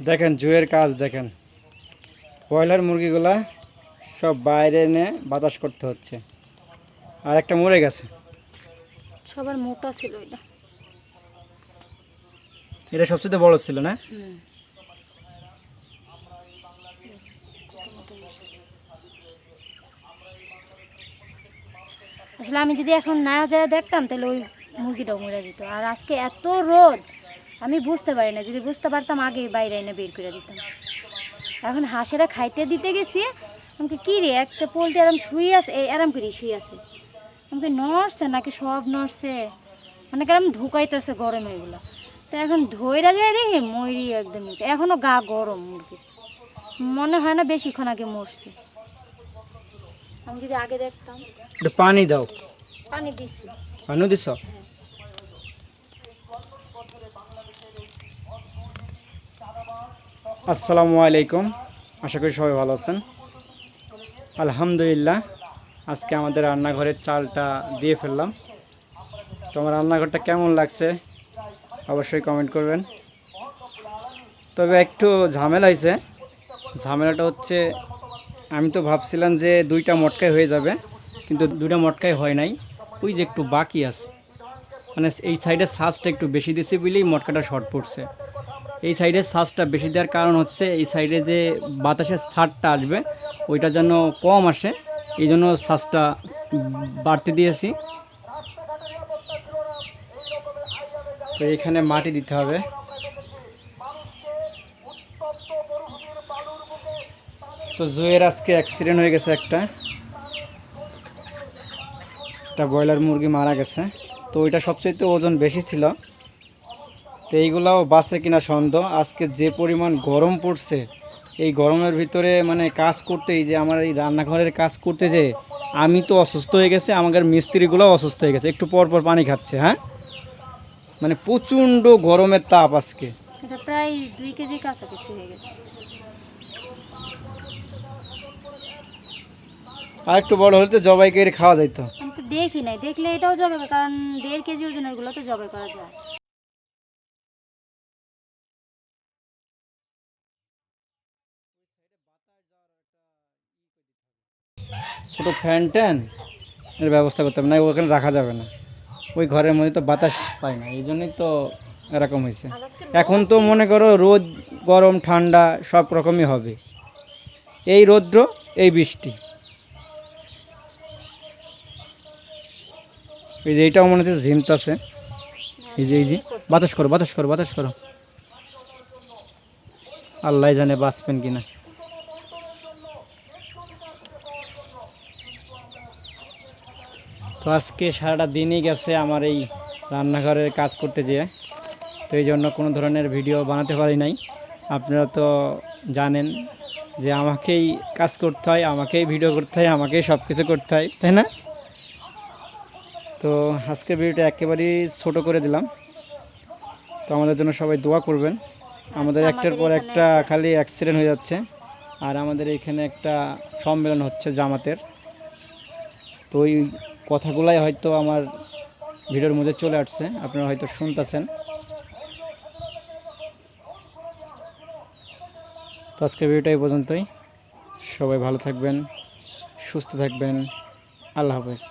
দেখেন জুয়ের কাজ দেখেন। ব্রয়লার মুরগিগুলা সব বাইরে এনে বাতাস করতে হচ্ছে। আর একটা মরে গেছে। সবার মোটা ছিল এটা। এটা সবচেয়ে বড় ছিল না? আসলে আমি যদি এখন না যায় দেখতাম তাহলে ওই মুরগিটাও মরে যেত। আর আজকে এত রোদ আমি বুঝতে পারি না যদি বুঝতে পারতাম আগে বাইরে এনে বের করে দিতাম। এখন হাঁসেরা খাইতে দিতে গেছি আমাকে কী রে একটা পোলট্রি আরাম শুয়ে আছে এই আরাম করে শুয়ে আছে। আমাকে নড়ছে নাকি সব নড়ছে মানে কেরম ধুকাইতেছে গরমে এগুলো। তো এখন ধৈরা যায় দেখি ময়ূরি একদম এখনও গা গরম মুরগির। মনে হয় না বেশিক্ষণ আগে মরছে। আমি যদি আগে দেখতাম। পানি দাও। পানি দিছি। পানি দিছ? আসসালামু আলাইকুম। আশা করি সবাই ভালো আছেন। আলহামদুলিল্লাহ, আজকে আমাদের রান্নাঘরের চালটা দিয়ে ফেললাম। তো আমার রান্নাঘরটা কেমন লাগছে অবশ্যই কমেন্ট করবেন। তবে একটু ঝামেলা হয়েছে। ঝামেলাটা হচ্ছে, আমি তো ভাবছিলাম যে দুইটা মটকাই হয়ে যাবে, কিন্তু দুইটা মটকাই হয় নাই। ওই যে একটু বাকি আছে। মানে এই সাইডের সাজটা একটু বেশি দিছি বলেই মটকাটা শর্ট পড়ছে। এই সাইডের শ্বাসটা বেশি দেওয়ার কারণ হচ্ছে এই সাইডে যে বাতাসের ছাড়টা আসবে, ওইটা যেন কম আসে, এই জন্য শ্বাসটা বাড়তে দিয়েছি। তো এখানে মাটি দিতে হবে। তো জুয়ের আজকে অ্যাক্সিডেন্ট হয়ে গেছে একটা। একটা ব্রয়লার মুরগি মারা গেছে। তো ওইটা সবচেয়ে ওজন বেশি ছিল। তো এইগুলাও বাঁচে কিনা সন্দেহ। আজকে যে পরিমাণ গরম পড়ছে এই গরমের ভিতরে মানে কাজ করতে এই যে আমার এই রান্নাঘরের কাজ করতে যে আমি তো অসুস্থ হয়ে গেছে আমাদের মিস্ত্রিগুলোও অসুস্থ হয়ে গেছে। একটু পর পর পানি খাচ্ছে হ্যাঁ? মানে প্রচণ্ড গরমের তাপ আজকে। প্রায় দুই কেজি কাছাকাছি হয়ে গেছে। আর একটু বড় হলে তো জবাই করে খাওয়া যাইতো। আমি তো দেখি নাই। দেখলে এটাও জবাই কারণ দেড় কেজি ওজনেরগুলো তো জবাই করা যায়। ছোটো ফ্যান ট্যান এর ব্যবস্থা করতে হবে না ওখানে রাখা যাবে না। ওই ঘরের মধ্যে তো বাতাস পায় না এই জন্যই তো এরকম হয়েছে। এখন তো মনে করো রোদ গরম ঠান্ডা সব রকমই হবে। এই রৌদ্র এই বৃষ্টি। এই যে এইটাও মনে হচ্ছে ঝিমতাছে এই যে এই যে বাতাস করো বাতাস করো বাতাস করো। আল্লাহ জানে বাঁচবেন কিনা। তো আজকে সারাটা দিনই গেছে আমার এই রান্নাঘরের কাজ করতে যেয়ে। তো এই জন্য কোনো ধরনের ভিডিও বানাতে পারি নাই। আপনারা তো জানেন যে আমাকেই কাজ করতে হয় আমাকেই ভিডিও করতে হয় আমাকেই সব কিছু করতে হয় তাই না? তো আজকের ভিডিওটা একেবারেই ছোট করে দিলাম। তো আমাদের জন্য সবাই দোয়া করবেন। আমাদের একটার পর একটা খালি অ্যাক্সিডেন্ট হয়ে যাচ্ছে। আর আমাদের এখানে একটা সম্মেলন হচ্ছে জামাতের। তো ওই কথাগুলাই হয়তো আমার ভিডিওর মধ্যে চলে আসছে, আপনারা হয়তো শুনতেছেন। তো আজকের ভিডিওটা এই পর্যন্তই। সবাই ভালো থাকবেন, সুস্থ থাকবেন। আল্লাহ হাফেজ।